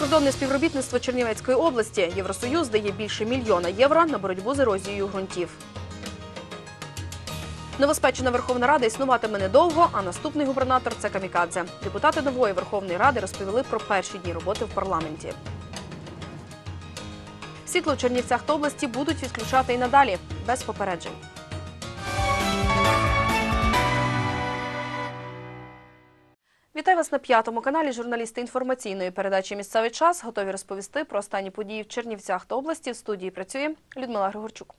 Транскордонне співробітництво Чернівецької області Євросоюз дає більше мільйона євро на боротьбу з ерозією ґрунтів. Новоспечена Верховна Рада існуватиме недовго, а наступний губернатор це камікадзе. Депутати нової Верховної Ради розповіли про перші дні роботи в парламенті. Світло в Чернівцях та області будуть відключати і надалі без попереджень. Вітаю вас на п'ятому каналі. Журналісти інформаційної передачі Місцевий час готові розповісти про останні події в Чернівцях та області. В студії працює Людмила Григорчук.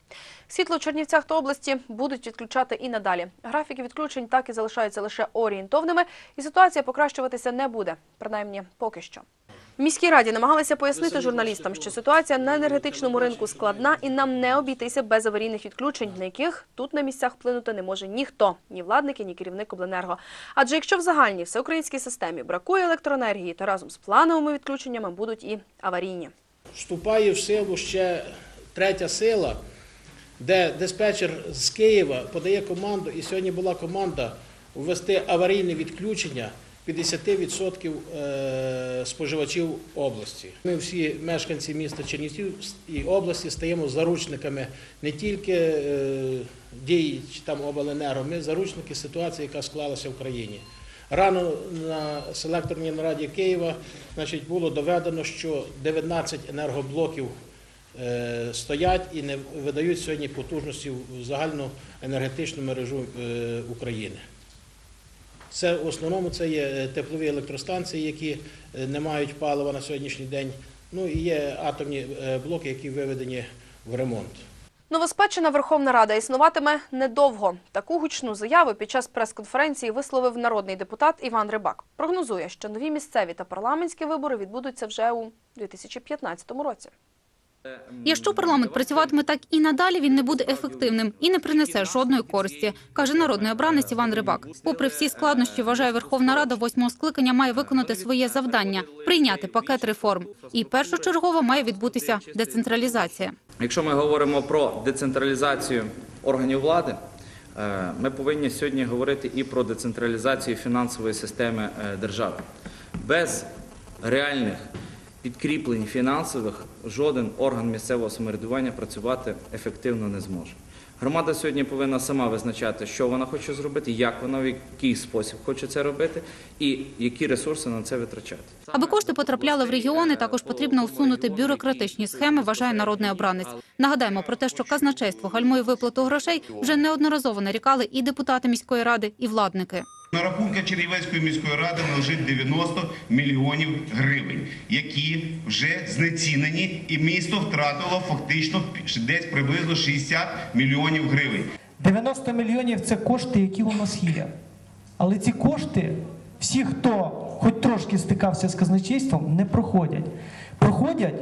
Світло в Чернівцях та області будуть відключати і надалі. Графіки відключень так і залишаються лише орієнтовними, і ситуація покращуватися не буде, принаймні поки що. В міській раді намагалися пояснити журналістам, що ситуація на енергетичному ринку складна і нам не обійтися без аварійних відключень, на яких тут на місцях вплинути не може ніхто, ні владники, ні керівник обленерго. Адже якщо в загальній всеукраїнській системі бракує електроенергії, то разом з плановими відключеннями будуть і аварійні. Вступає в силу ще третя сила, де диспетчер з Києва подає команду, і сьогодні була команда ввести аварійне відключення 50% е, споживачів області. Ми всі мешканці міста Чернівців і області стаємо заручниками не тільки е, дій там обленерго, ми заручники ситуації, яка склалася в країні. Рано на селекторній нараді Києва значить, було доведено, що 19 енергоблоків е, стоять і не видають сьогодні потужності в загальну енергетичну мережу України. Це в основному це є е, теплові електростанції, які е, не мають палива на сьогоднішній день. Ну і є атомні е, блоки, які виведені в ремонт. Новоспечена Верховна Рада існуватиме недовго. Таку гучну заяву під час прес-конференції висловив народний депутат Іван Рибак. Прогнозує, що нові місцеві та парламентські вибори відбудуться вже у 2015 році. Якщо парламент працюватиме так і надалі, він не буде ефективним і не принесе жодної користі, каже народний обранець Іван Рибак. Попри всі складнощі, вважає Верховна Рада восьмого скликання має виконати своє завдання прийняти пакет реформ. І першочергово має відбутися децентралізація. Якщо ми говоримо про децентралізацію органів влади, е, ми повинні сьогодні говорити і про децентралізацію фінансової системи е, держави. Без реальних підкріплень фінансових жоден орган місцевого самоврядування працювати ефективно не зможе. Громада сьогодні повинна сама визначати, що вона хоче зробити, як вона в який спосіб хоче це робити, і які ресурси на це витрачати. Аби кошти потрапляли в регіони, також потрібно усунути бюрократичні схеми, вважає народний обранець. Нагадаємо про те, що казначейство гальмує виплату грошей вже неодноразово нарікали і депутати міської ради, і владники. На рахунках Чернівецької міської ради належить 90 мільйонів гривень, які вже знецінені, і місто втратило фактично десь приблизно 60 мільйонів гривень. 90 мільйонів це кошти, які у нас є. Але ці кошти, всі, хто хоч трошки стикався з казначейством, не проходять. Проходять,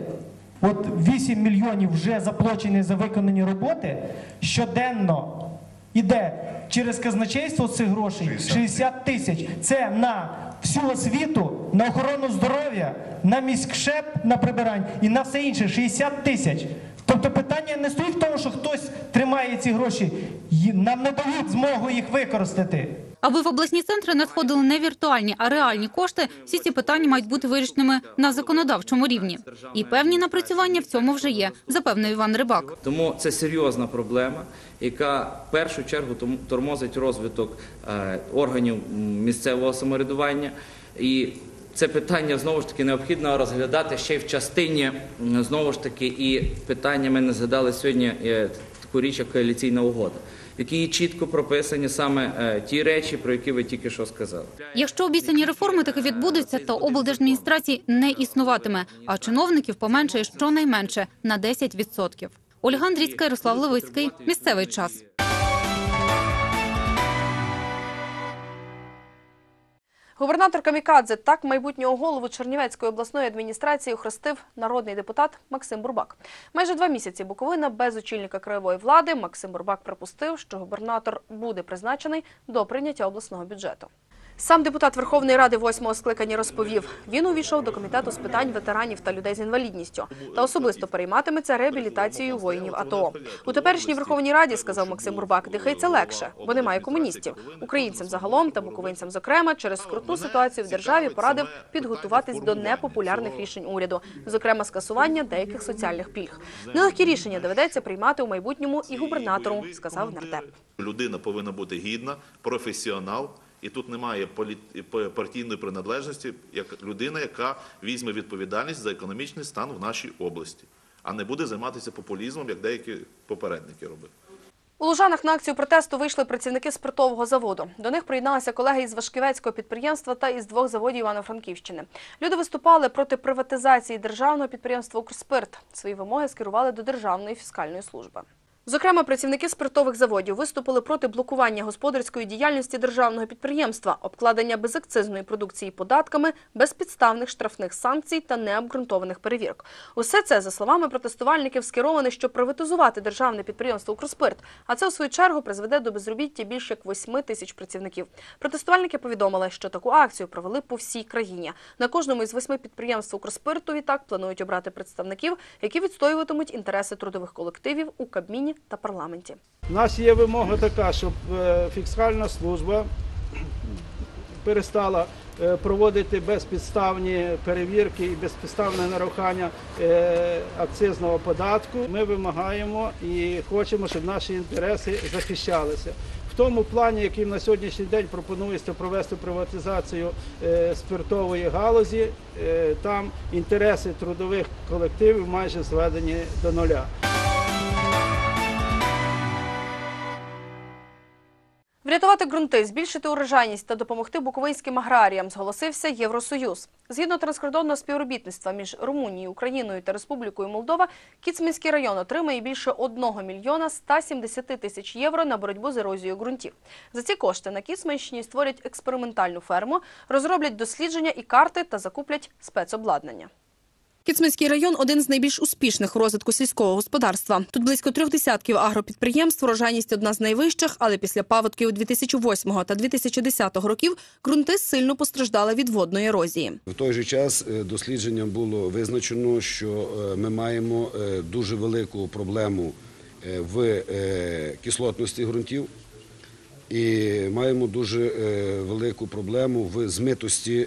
от 8 мільйонів вже заплачені за виконані роботи, щоденно іде через казначейство цих грошей 60 тисяч. Це на всю освіту, на охорону здоров'я, на міськшеп, на прибирання і на все інше 60 тисяч. Тобто питання не стоїть в тому, що хтось тримає ці гроші, нам не дають змогу їх використати. Аби в обласні центри надходили не віртуальні, а реальні кошти, всі ці питання мають бути вирішеними на законодавчому рівні. І певні напрацювання в цьому вже є, запевнив Іван Рибак. Тому це серйозна проблема, яка в першу чергу тормозить розвиток е, органів місцевого самоврядування. І це питання знову ж таки необхідно розглядати ще й в частині знову ж таки і питання ми не згадали сьогодні е, таку річ, як коаліційна угода, якій чітко прописані саме е, ті речі, про які ви тільки що сказали. Якщо обіцяні реформи таки відбудуться, то облдержадміністрації не існуватиме, а чиновників поменшає щонайменше на 10%. Ольга Андрійська, Ярослав Левицький. Місцевий час. Губернатор Камікадзе так майбутнього голову Чернівецької обласної адміністрації охрестив народний депутат Максим Бурбак. Майже два місяці Буковина без очільника краєвої влади. Максим Бурбак припустив, що губернатор буде призначений до прийняття обласного бюджету. Сам депутат Верховної Ради восьмого скликання розповів, він увійшов до комітету з питань ветеранів та людей з інвалідністю та особисто перейматиметься реабілітацією воїнів АТО. У теперішній Верховній Раді, сказав Максим Бурбак, дихається легше, бо немає комуністів. Українцям загалом та буковинцям зокрема через скрутну ситуацію в державі порадив підготуватись до непопулярних рішень уряду, зокрема скасування деяких соціальних пільг. Нелегкі рішення доведеться приймати у майбутньому і губернатору, сказав нардеп. Людина повинна бути гідна, професіонал, і тут немає партійної приналежності, як людина, яка візьме відповідальність за економічний стан в нашій області, а не буде займатися популізмом, як деякі попередники робили. У Лужанах на акцію протесту вийшли працівники спиртового заводу. До них приєдналися колеги із Вашківецького підприємства та із двох заводів Івано-Франківщини. Люди виступали проти приватизації державного підприємства «Укрспирт». Свої вимоги скерували до Державної фіскальної служби. Зокрема, працівники спиртових заводів виступили проти блокування господарської діяльності державного підприємства, обкладення безакцизної продукції податками, безпідставних штрафних санкцій та необґрунтованих перевірок. Усе це, за словами протестувальників, скероване, щоб приватизувати державне підприємство «Укрспирт», а це, у свою чергу, призведе до безробіття більше як 8 тисяч працівників. Протестувальники повідомили, що таку акцію провели по всій країні. На кожному із восьми підприємств «Укрспирту» відтак планують обрати представників, які відстоюватимуть інтереси трудових колективів у Кабміні та парламенті. У нас є вимога така, щоб е, фіскальна служба перестала е, проводити безпідставні перевірки і безпідставне нарахування е, акцизного податку. Ми вимагаємо і хочемо, щоб наші інтереси захищалися. В тому плані, яким на сьогоднішній день пропонується провести приватизацію спиртової галузі, там інтереси трудових колективів майже зведені до нуля. Врятувати ґрунти, збільшити урожайність та допомогти буковинським аграріям зголосився Євросоюз. Згідно транскордонного співробітництва між Румунією, Україною та Республікою Молдова, Кіцмінський район отримає більше 1 мільйона 170 тисяч євро на боротьбу з ерозією ґрунтів. За ці кошти на Кіцманщині створять експериментальну ферму, розроблять дослідження і карти та закуплять спецобладнання. Кіцминський район один з найбільш успішних у розвитку сільського господарства. Тут близько трьох десятків агропідприємств, урожайність одна з найвищих, але після паводків 2008 та 2010 років ґрунти сильно постраждали від водної ерозії. В той же час е, дослідженням було визначено, що е, ми маємо е, дуже велику проблему в кислотності ґрунтів і маємо дуже велику проблему в змитості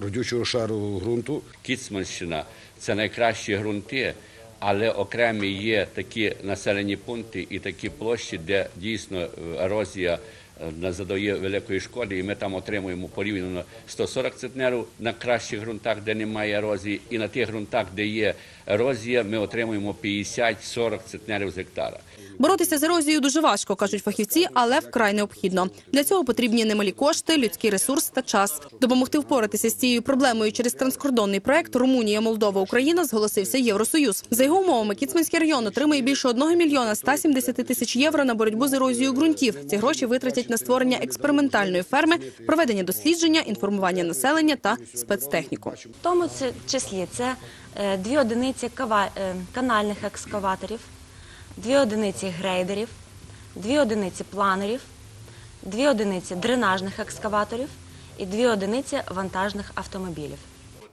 родючого шару ґрунту. Кіцманщина це найкращі ґрунти, але окремі є такі населені пункти і такі площі, де дійсно е, ерозія е, не задає великої шкоди, і ми там отримуємо порівняно 140 центнерів на кращих ґрунтах, де немає ерозії, і на тих ґрунтах, де є ерозія, ми отримуємо 50-40 центнерів з гектара. Боротися з ерозією дуже важко, кажуть фахівці, але вкрай необхідно. Для цього потрібні немалі кошти, людський ресурс та час. Допомогти впоратися з цією проблемою через транскордонний проект Румунія, Молдова, Україна зголосився Євросоюз. За його умовами, Кіцманський район отримає більше 1 мільйона 170 тисяч євро на боротьбу з ерозією ґрунтів. Ці гроші витратять на створення експериментальної ферми, проведення дослідження, інформування населення та спецтехніку. В тому числі це е, дві одиниці е, канальних екскаваторів, дві одиниці грейдерів, дві одиниці планерів, дві одиниці дренажних екскаваторів і дві одиниці вантажних автомобілів.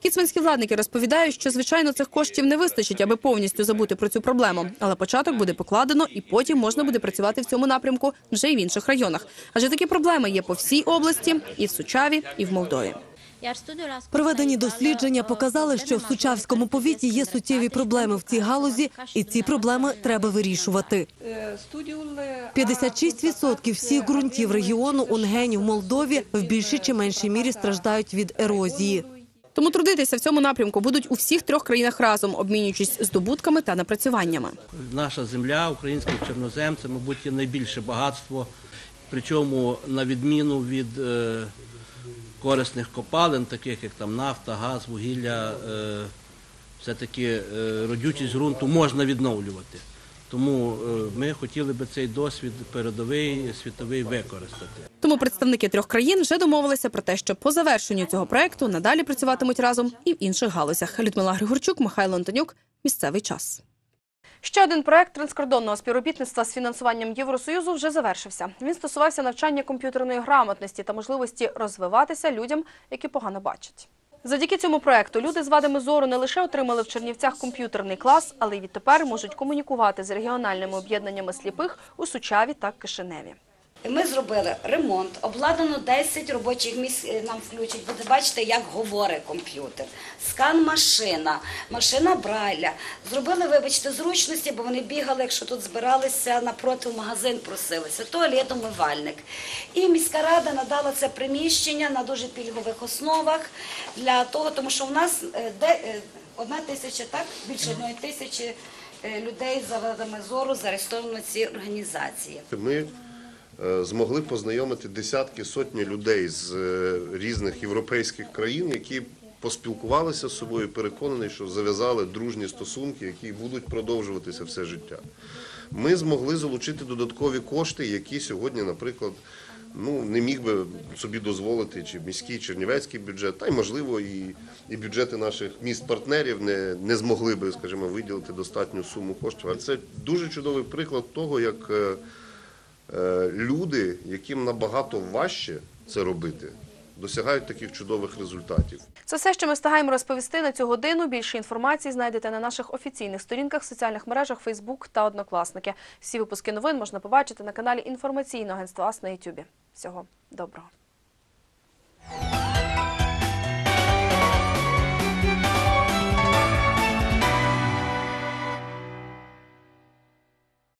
Кіцманські владники розповідають, що звичайно цих коштів не вистачить, аби повністю забути про цю проблему. Але початок буде покладено, і потім можна буде працювати в цьому напрямку вже й в інших районах. Адже такі проблеми є по всій області, і в Сучаві, і в Молдові. Проведені дослідження показали, що в Сучавському повіті є суттєві проблеми в цій галузі, і ці проблеми треба вирішувати. 56% всіх ґрунтів регіону Унгені в Молдові в більшій чи меншій мірі страждають від ерозії. Тому трудитися в цьому напрямку будуть у всіх трьох країнах разом, обмінюючись здобутками та напрацюваннями. Наша земля, український чорнозем, це, мабуть, є найбільше багатство. Причому на відміну від е, корисних копалин, таких як там нафта, газ, вугілля, е, все-таки е, родючість ґрунту можна відновлювати. Тому е, ми хотіли би цей досвід передовий світовий використати. Тому представники трьох країн вже домовилися про те, що по завершенню цього проекту надалі працюватимуть разом і в інших галузях. Людмила Григорчук, Михайло Антонюк. Місцевий час. Ще один проект транскордонного співробітництва з фінансуванням Євросоюзу вже завершився. Він стосувався навчання комп'ютерної грамотності та можливості розвиватися людям, які погано бачать. Завдяки цьому проекту люди з вадами зору не лише отримали в Чернівцях комп'ютерний клас, але й відтепер можуть комунікувати з регіональними об'єднаннями сліпих у Сучаві та Кишиневі. Ми зробили ремонт, обладнано 10 робочих місць е, нам включать. Буде бачите, як говорить комп'ютер. Скан машина, машина Брайля. Зробили, вибачте, зручності, бо вони бігали, якщо тут збиралися напроти в магазин, просилися. Туалет, умивальник. І міська рада надала це приміщення на дуже пільгових основах для того, тому що в нас е, де, е, одна тисяча, так, більше одної тисячі людей за зору зареєстровано в цій організації. Ми змогли познайомити десятки сотні людей з е, різних європейських країн, які поспілкувалися з собою, переконані, що зав'язали дружні стосунки, які будуть продовжуватися все життя. Ми змогли залучити додаткові кошти, які сьогодні, наприклад, ну не міг би собі дозволити чи міський чернівецький бюджет, та й можливо і, і бюджети наших міст-партнерів не, не змогли би, скажімо, виділити достатню суму коштів. Але це дуже чудовий приклад того, як е, е, люди, яким набагато важче це робити, досягають таких чудових результатів. Це все, що ми встигаємо розповісти на цю годину. Більше інформації знайдете на наших офіційних сторінках соціальних мережах Фейсбук та Однокласники. Всі випуски новин можна побачити на каналі інформаційного агентства АС на YouTube. Всього доброго.